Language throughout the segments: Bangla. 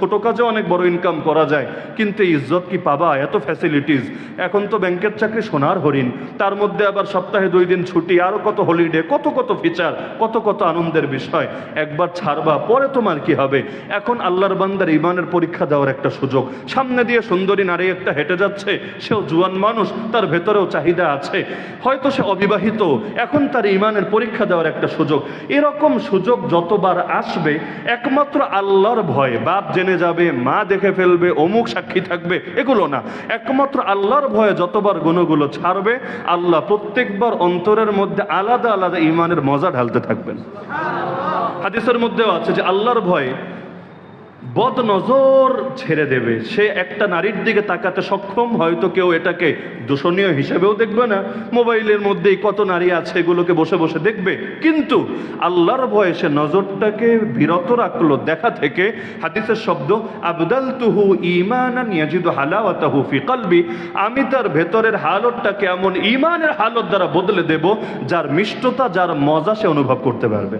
ছোট কাজে অনেক বড় ইনকাম করা যায়, কিন্তু ইজ্জত কি পাবা? এত ফ্যাসিলিটিস এখন তো ব্যাংকের চাকরি সোনার হরিণ। তার মধ্যে আবার সপ্তাহে দুই দিন ছুটি, আরও কত হলিডে কত কত ফিচার কত কত আনন্দের বিষয়। একবার ছাড়বা, পরে তোমার কি হবে? এখন আল্লাহর বান্দার ইমানের পরীক্ষা দেওয়ার একটা সুযোগ। সামনে দিয়ে সুন্দরী নারী একটা হেঁটে যাচ্ছে, সেও জুয়ান মানুষ, তার ভেতরেও চাহিদা আছে। হয়তো সে অবিবাহিত, এখন তার ইমানের পরীক্ষা দেওয়ার একটা সুযোগ। এরকম সুযোগ যতবার আসবে, একমাত্র আল্লাহর ভয়ে, বাপ জেনে যাবে, মা দেখে ফেলবে, অমুক সাক্ষী থাকবে, এগুলো না। একমাত্র আল্লাহর ভয়ে যতবার গুণগুলো ছাড়বে, আল্লাহ প্রত্যেকবার অন্তরের মধ্যে আলাদা আলাদা ইমানের মজা ঢালতে থাকবেন। হাদিসের মধ্যেও আছে যে আল্লাহর ভয়ে বদ নজর ছেড়ে দেবে। সে একটা নারীর দিকে তাকাতে সক্ষম, হয়তো কেউ এটাকে দূষণীয় হিসেবেও দেখবে না। মোবাইলের মধ্যেই কত নারী আছে এগুলোকে বসে বসে দেখবে। কিন্তু আল্লাহর ভয়ে সে নজরটাকে বিরত রাখল দেখা থেকে। হাদিসের শব্দ আবদাল তুহু ইমানান হালাওয়াতাহু ফি আমি তার ভেতরের হালতটাকে এমন ইমানের হালত দ্বারা বদলে দেব, যার মিষ্টতা, যার মজা সে অনুভব করতে পারবে।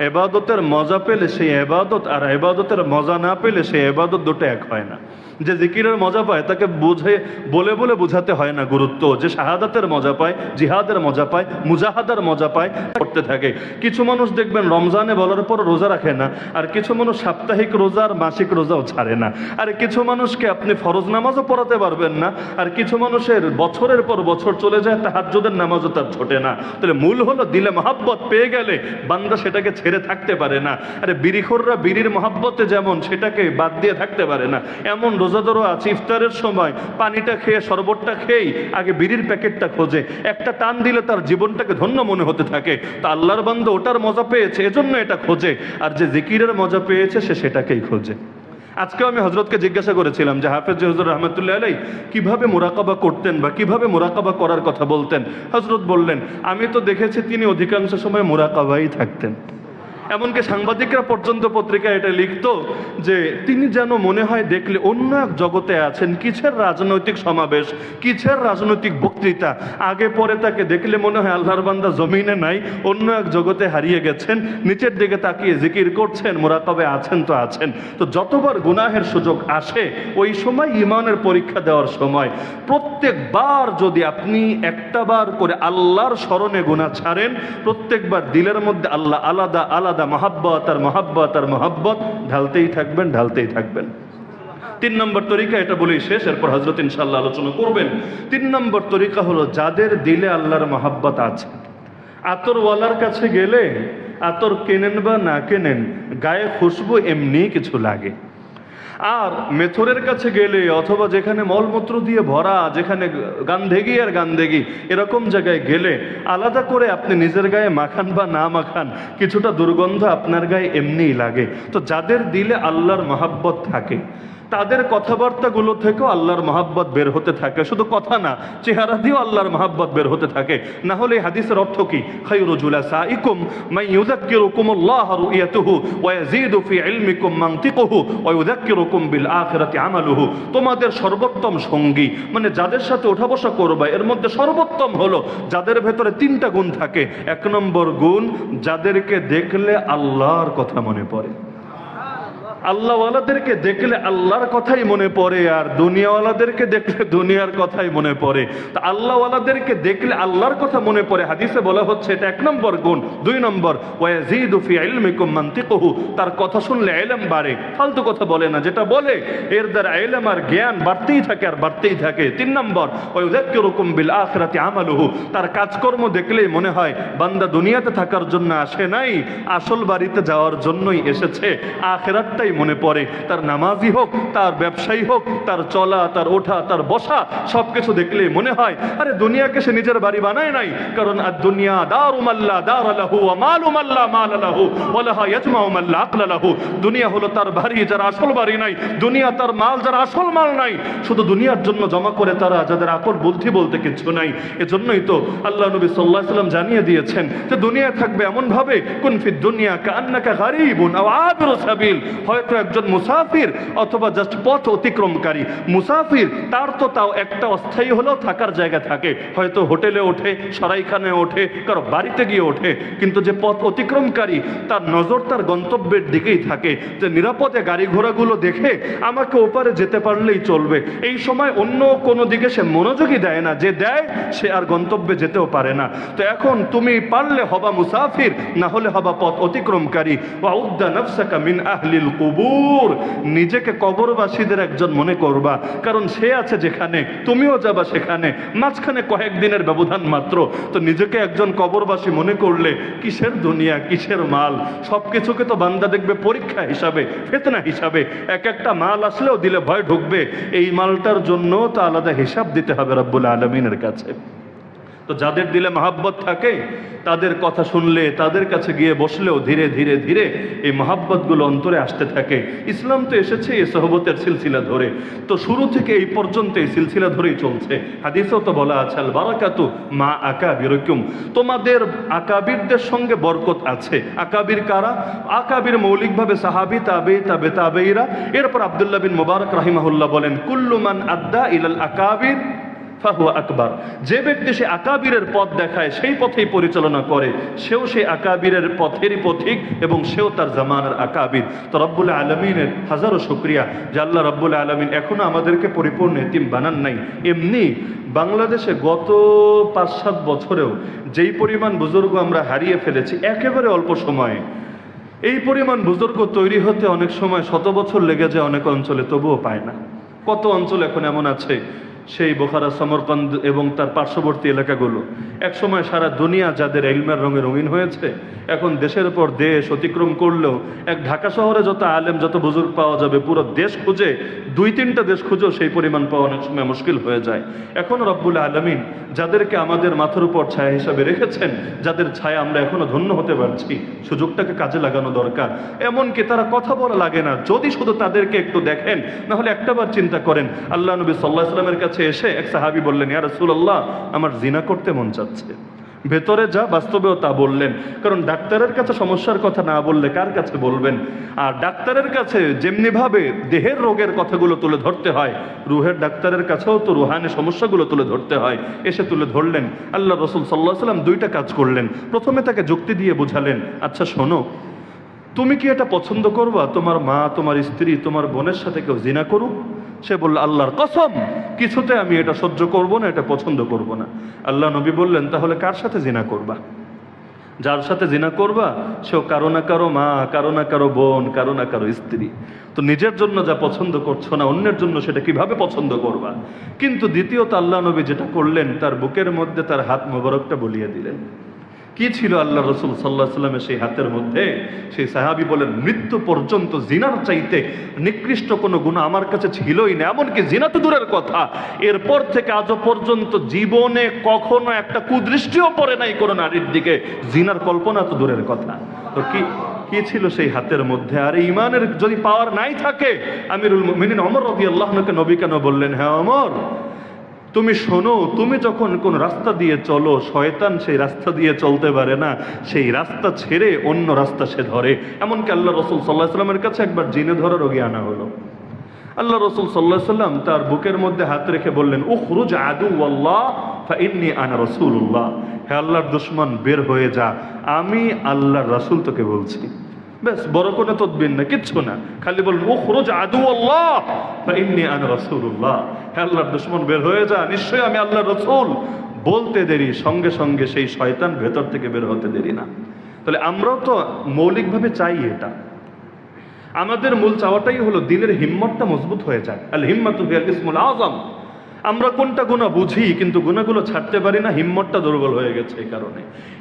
এবাদতের মজা পেলে সেই এবাদত আর এবাদতের মজা না পেলে সেই এবাদত দুটো এক হয় না। যে জিকিরের মজা পায়, তাকে বুঝে, বলে বলে বোঝাতে হয় না গুরুত্ব। যে শাহাদাতের মজা পায়, জিহাদের মজা পায়, মুজাহাদার মজা পায় করতে থাকে। কিছু মানুষ দেখবেন রমজানে বলার পর রোজা রাখে না, আর কিছু মানুষ সাপ্তাহিক রোজা আর মাসিক রোজাও ছাড়ে না। আর কিছু মানুষকে আপনি ফরজ নামাজও পড়াতে পারবেন না, আর কিছু মানুষের বছরের পর বছর চলে যায়, তাহাজ্জুদের নামাজও তার ছোটে না। তাহলে মূল হলো দিলে মহাব্বত পেয়ে গেলে বান্দা সেটাকে ছেড়ে থাকতে পারে না। আরে বিড়িখোররা বিড়ির মহাব্বতে যেমন, সেটাকে বাদ দিয়ে থাকতে পারে না। এমন রোজাদারও আছে, ইফতারের সময় পানিটা খেয়ে, শরবতটা খেয়েই আগে বিড়ির প্যাকেটটা খোঁজে। একটা টান দিলে তার জীবনটাকে ধন্য মনে হতে থাকে। তা আল্লাহর বান্ধব ওটার মজা পেয়েছে, এজন্য এটা খোঁজে। আর যে জিকিরের মজা পেয়েছে, সে সেটাকেই খোঁজে। আজকেও আমি হজরতকে জিজ্ঞাসা করেছিলাম যে, হাফেজ হজরত রহমতুল্লাহ আলাই কীভাবে মোরাকাবা করতেন বা কীভাবে মোরাকাবা করার কথা বলতেন? হজরত বললেন, আমি তো দেখেছি তিনি অধিকাংশ সময় মোরাকাবাই থাকতেন। এমনকি সাংবাদিকরা পর্যন্ত পত্রিকায় এটা লিখতো যে তিনি যেন মনে হয় দেখলে অন্য এক জগতে আছেন। কিসের রাজনৈতিক সমাবেশ? কিসের রাজনৈতিক বক্তৃতা? আগে পরে তাকে দেখলে মনে হয় আল্লাহর বান্দা জমিনে নাই, অন্য এক জগতে হারিয়ে গেছেন, নিচের দিকে তাকিয়ে জিকির করছেন, মোরাকবে আছেন তো আছেন। তো যতবার গুনাহের সুযোগ আসে, ওই সময় ইমানের পরীক্ষা দেওয়ার সময় প্রত্যেকবার যদি আপনি একটা বার করে আল্লাহর স্মরণে গুনাহ ছাড়েন, প্রত্যেকবার দিলের মধ্যে আল্লাহ আলাদা আলাদা মহাব্বত আর মহাব্বত আর মহাব্বত, ঢালতেই থাকবেন ঢালতেই থাকবেন। তিন নম্বর তরিকা, এটা বলেই শেষ, এরপর হজরত ইনশাল্লাহ আলোচনা করবেন। তিন নম্বর তরিকা হলো, যাদের দিলে আল্লাহর মহাব্বত আছে, আতরওয়ালার কাছে গেলে আতর কেনেন বা না কেনেন, গায়ে খুশবু এমনি কিছু লাগে। আর মেথরের কাছে গেলে অথবা যেখানে মলমূত্র দিয়ে ভরা, যেখানে গান্ধেগি আর গান্ধেগি, এরকম জায়গায় গেলে আলাদা করে আপনি নিজের গায়ে মাখান বা না মাখান, কিছুটা দুর্গন্ধ আপনার গায়ে এমনিই লাগে। তো যাদের দিলে আল্লাহর মহাব্বত থাকে। তাদের কথাবার্তাগুলো থেকেও আল্লাহর মহাব্বত বের হতে থাকে। শুধু কথা না, চেহারা দিয়েও আল্লাহর মহাব্বত বের হতে থাকে। না হলে হাদিসের অর্থ কি? মাই আল্লাহ তোমাদের সর্বোত্তম সঙ্গী মানে যাদের সাথে ওঠা বসা করবে, এর মধ্যে সর্বোত্তম হলো যাদের ভেতরে তিনটা গুণ থাকে। এক নম্বর গুণ, যাদেরকে দেখলে আল্লাহর কথা মনে পড়ে। আল্লাহওয়ালাদেরকে দেখলে আল্লাহর কথাই মনে পড়ে আর দুনিয়াওয়ালাদেরকে দেখলে দুনিয়ার কথাই মনে পড়ে। তা আল্লাহওয়ালাদেরকে দেখলে আল্লাহর কথা মনে পড়ে। হাদিসে বলা হচ্ছে, এটা এক নম্বর গুণ। দুই নম্বর তার কথা শুনলে ইলম বাড়ে। ফালতু কথা বলে না, যেটা বলে, এর দ্বারা ইলম আর জ্ঞান বাড়তেই থাকে আর বাড়তেই থাকে। তিন নম্বর ওয়াযাক্কিরুকুম বিল আখিরাতি আমালুহু। তার কাজকর্ম দেখলেই মনে হয়, বান্দা দুনিয়াতে থাকার জন্য আসে নাই, আসল বাড়িতে যাওয়ার জন্যই এসেছে, আখেরাতটাই মনে পড়ে। তার নামাজি হোক, তার ব্যবসায়ী হোক, তার চলা, তার ওঠা, তার বসা সব কিছু দেখলেই মনে হয়, আরে দুনিয়াকে সে নিজের বাড়ি বানায় নাই। কারণ আর দুনিয়া দারুমাল্লা দার আলাহু মালুমাল্লা মাল আলাহু ওয়ালাহা ইয়াজমাউ মাল্লা আকলা লাহু। দুনিয়া হলো তার বাড়ি যার আসল বাড়ি নাই। দুনিয়া তার মাল যার আসল মাল নাই। শুধু দুনিয়ার জন্য জমা করে তারা যাদের আকল বুদ্ধি বলতে কিছু নাই। এজন্যই তো আল্লাহ নবী সাল্লাহ সাল্লাম জানিয়ে দিয়েছেন যে দুনিয়া থাকবে এমন ভাবে কুনফি দুনিয়া কান্নাকা গারিবুন আও আবিরু সাবিল। হয় হয়তো একজন মুসাফির অথবা জাস্ট পথ অতিক্রমকারী। মুসাফির, তার তো তাও একটা অস্থায়ী হলেও থাকার জায়গা থাকে। হয়তো হোটেলে ওঠে, সরাইখানে ওঠে, কারও বাড়িতে গিয়ে ওঠে। কিন্তু যে পথ অতিক্রমকারী, তার নজর তার গন্তব্যের দিকেই থাকে। যে নিরাপদে গাড়ি ঘোড়াগুলো দেখে আমাকে ওপারে যেতে পারলেই চলবে। এই সময় অন্য কোনো দিকে সে মনোযোগই দেয় না। যে দেয়, সে আর গন্তব্যে যেতেও পারে না। তো এখন তুমি পারলে হবা মুসাফির, না হলে হবা পথ অতিক্রমকারী। ওয়াউদ্দা নফসাকা মিন আহলিল কুবুর। নিজেকে কবরবাসীদের একজন মনে করবা, কারণ সে আছে যেখানে, তুমিও যাবা সেখানে। মাঝখানে কয়েকদিনের ব্যবধান মাত্র। তো নিজেকে একজন কবরবাসী মনে করলে কিসের দুনিয়া, কিসের মাল? সব কিছুকে তো বান্দা দেখবে পরীক্ষা হিসাবে, ফেতনা হিসাবে। এক একটা মাল আসলেও দিলে ভয় ঢুকবে। এই মালটার জন্য তো আলাদা হিসাব দিতে হবে রব্বুল আলমিনের কাছে। তো যাদের দিলে মহাব্বত থাকে, তাদের কথা শুনলে, তাদের কাছে গিয়ে বসলেও ধীরে ধীরে ধীরে এই মহাব্বতগুলো অন্তরে আসতে থাকে। ইসলাম তো এসেছে এই সহবতের সিলসিলা ধরে। তো শুরু থেকে এই পর্যন্ত এই সিলসিলা ধরেই চলছে। হাদিসেও তো বলা আছে আল বারাকাতু মা আকা বিরকুম তোমাদের আকাবিরদের সঙ্গে বরকত আছে। আকাবির কারা? আকাবির মৌলিকভাবে সাহাবি তাবে তাবে, তাবেইরা। এরপর আবদুল্লাহ বিন মুবারক রাহিমাহুল্লাহ বলেন কুল্লুমান আদ্দা ইলাল আকাবির। আকবার। যে ব্যক্তি সে আকাবিরের পথ দেখায়, সেই পথেই পরিচালনা করে, সেও সেই আকাবিরের পথেরই পথিক এবং সেও তার জামানার আকাবির। তো রব্বুল আলমিনের হাজারো শুক্রিয়া যে আল্লাহ রব্বুল আলমিন এখনও আমাদেরকে পরিপূর্ণ এতিম বানান নাই। এমনি বাংলাদেশে গত পাঁচ সাত বছরেও যেই পরিমাণ বুজুর্গ আমরা হারিয়ে ফেলেছি, একেবারে অল্প সময়ে। এই পরিমাণ বুজুর্গ তৈরি হতে অনেক সময় শত বছর লেগে যায় অনেক অঞ্চলে, তবুও পায় না। কত অঞ্চল এখন এমন আছে সেই বোখারা, সমরকন্দ এবং তার পার্শ্ববর্তী এলাকাগুলো। এক সময় সারা দুনিয়া যাদের এলমের রঙে রঙিন হয়েছে, এখন দেশের পর দেশ অতিক্রম করলেও এক ঢাকা শহরে যত আলেম, যত বুজুর্গ পাওয়া যাবে, পুরো দেশ খুঁজে, দুই তিনটা দেশ খুঁজেও সেই পরিমাণ পাওয়া অনেক সময় মুশকিল হয়ে যায়। এখন রব্বুল আলমিন যাদেরকে আমাদের মাথার উপর ছায়া হিসাবে রেখেছেন, যাদের ছায়া আমরা এখনও ধন্য হতে পারছি, সুযোগটাকে কাজে লাগানো দরকার। এমনকি তারা কথা বলা লাগে না, যদি শুধু তাদেরকে একটু দেখেন না হলে একটাবার চিন্তা করেন, আল্লাহ নবী সাল্লাহ ইসলামের কাছে এসে এক সাহাবি বললেন, ইয়া রাসূলুল্লাহ, আমার জিনা করতে মন চাচ্ছে। ভেতরে যা, বাস্তবেও তা বললেন। কারণ ডাক্তারের কাছে সমস্যার কথা না বললে কার কাছে বলবেন? আর ডাক্তারের কাছে যেমনিভাবে দেহের রোগের কথাগুলো তুলে ধরতে হয়, রুহের ডাক্তারের কাছেও তো রুহানি সমস্যাগুলো তুলে ধরতে হয়। এসে তুলে ধরলেন। আল্লাহ রসুল সাল্লাহ সাল্লাম দুইটা কাজ করলেন। প্রথমে তাকে যুক্তি দিয়ে বুঝালেন আচ্ছা শোনো, তুমি কি এটা পছন্দ করবা? তোমার মা, তোমার স্ত্রী, তোমার বোনের সাথে কেউ জিনা করুক? সে বলল, আল্লাহর কসম। কিছুতে আমি এটা সহ্য করব না, এটা পছন্দ করব না। আল্লাহ নবী বললেন, তাহলে কার সাথে জিনা করবা? যার সাথে জিনা করবা, সেও কারও না কারও মা, কারও না কারও বোন, কারও না কারও স্ত্রী। তো নিজের জন্য যা পছন্দ করছ না, অন্যের জন্য সেটা কীভাবে পছন্দ করবা? কিন্তু দ্বিতীয়ত আল্লাহ নবী যেটা করলেন, তার বুকের মধ্যে তার হাত মোবারকটা বলিয়ে দিলেন। কি ছিল আল্লাহ রসুল সাল্লাহ সাল্লামের সেই হাতের মধ্যে? সেই সাহাবি বলেন, মৃত্যু পর্যন্ত জিনার চাইতে নিকৃষ্ট কোনো গুণ আমার কাছে ছিলই না, এমনকি জিনা তো দূরের কথা। এরপর থেকে আজও পর্যন্ত জীবনে কখনো একটা কুদৃষ্টিও পড়ে নাই কোনো নারীর দিকে। জিনার কল্পনা তো দূরের কথা। তো কি কি ছিল সেই হাতের মধ্যে? আর ইমানের যদি পাওয়ার নাই থাকে, আমিরুল মিনিন অমর রবি আল্লাহকে নবী কেন বললেন? হ্যাঁ অমর তুমি শোনো, তুমি যখন কোন রাস্তা দিয়ে চলো, শয়তান সেই রাস্তা দিয়ে চলতে পারে না। সেই রাস্তা ছেড়ে অন্য রাস্তা সে ধরে। এমনকি আল্লাহ রসুল সাল্লাহ সাল্লামের কাছে একবার জিনে ধরা রোগী আনা হলো। আল্লাহ রসুল সাল্লাহ সাল্লাম তার বুকের মধ্যে হাত রেখে বললেন, উখরুজ আদু আল্লাহ ইন্নি আনা রসুল্লাহ হে আল্লাহর দুশ্মন, বের হয়ে যা। আমি আল্লাহর রাসূল তোকে বলছি। ব্যাস, বড় কোনো তদবির না, কিচ্ছু না। খালি বলুন উখরুজ আদু আল্লাহ ইন্নি আনা রসুল্লাহ হে আল্লাহর দুশ্মন, বের হয়ে যা, নিশ্চয়ই আমি আল্লাহ রসুল। বলতে দেরি, সঙ্গে সঙ্গে সেই শয়তান ভেতর থেকে বের হতে দেরি না। তাহলে আমরাও তো মৌলিকভাবে চাই এটা। আমাদের মূল চাওয়াটাই হলো দিলের হিম্মতটা মজবুত হয়ে যায় আল হিম্মত ইসমুল আজম আমরা কোনটা গুণা বুঝি, কিন্তু গুণাগুলো ছাড়তে পারি না, হিম্মতটা দুর্বল হয়ে গেছে এই কারণে।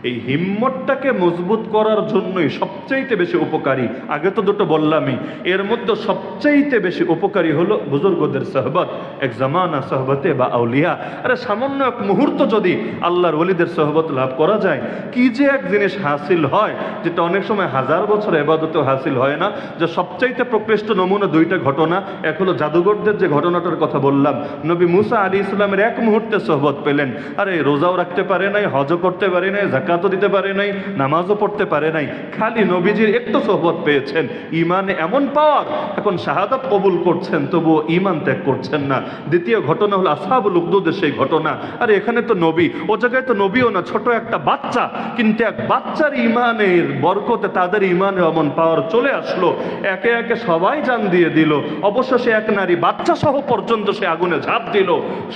এই হিম্মতটাকে মজবুত করার জন্যই সবচাইতে বেশি উপকারী, আগে তো দুটো বললামই, এর মধ্যে সবচাইতে বেশি উপকারী হলো বুজুর্গদের সহবত, এক জামানা সহবতে বা আউলিয়া। আরে সামান্য এক মুহূর্ত যদি আল্লাহর ওলিদের সহবত লাভ করা যায়, কি যে এক জিনিস হাসিল হয়, যেটা অনেক সময় হাজার বছর এবাদতেও হাসিল হয় না, যে সবচাইতে প্রকৃষ্ট নমুনা দুইটা ঘটনা, এক হলো জাদুঘরদের যে ঘটনাটার কথা বললাম, নবী মুসা মুসা আলী ইসলামের এক মুহূর্তে সোহবত পেলেন। আরে, রোজাও রাখতে পারে নাই, হজও করতে পারে নাই জাকাতও দিতে পারে নাই, নামাজও পড়তে পারে নাই। খালি নবীজির একটু সোহবত পেয়েছেন। ইমান এমন পাওয়ার, এখন শাহাদাত কবুল করছেন, তবুও ইমান ত্যাগ করছেন না। দ্বিতীয় ঘটনা হলো আসাবুল উকদুদের সেই ঘটনা। আরে, এখানে তো নবী, ও জায়গায় তো নবীও না, ছোট একটা বাচ্চা। কিন্তু এক বাচ্চার ইমানের বরকতে তাদের ইমানে অমন পাওয়ার চলে আসলো। একে একে সবাই জান দিয়ে দিল। অবশেষে এক নারী বাচ্চা সহ পর্যন্ত সে আগুনে ঝাঁপ দিল।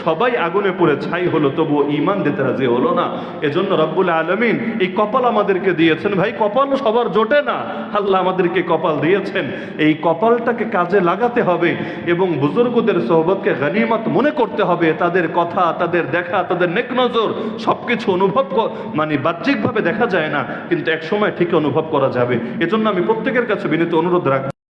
সবাই আগুনে পড়ে ছাই হলো, তবুও ইমান দিতে রাজি হলো না। এজন্য রব্বুল আলমিন এই কপাল আমাদেরকে দিয়েছেন। ভাই, কপাল সবার জোটে না। আল্লাহ আমাদেরকে কপাল দিয়েছেন। এই কপালটাকে কাজে লাগাতে হবে এবং বুজুর্গদের সোহবতকে গানিমত মনে করতে হবে। তাদের কথা, তাদের দেখা, তাদের নেক নজর সবকিছু অনুভব মানে বাহ্যিকভাবে দেখা যায় না, কিন্তু এক সময় ঠিক অনুভব করা যাবে। এজন্য আমি প্রত্যেকের কাছে বিনীত অনুরোধ রাখব।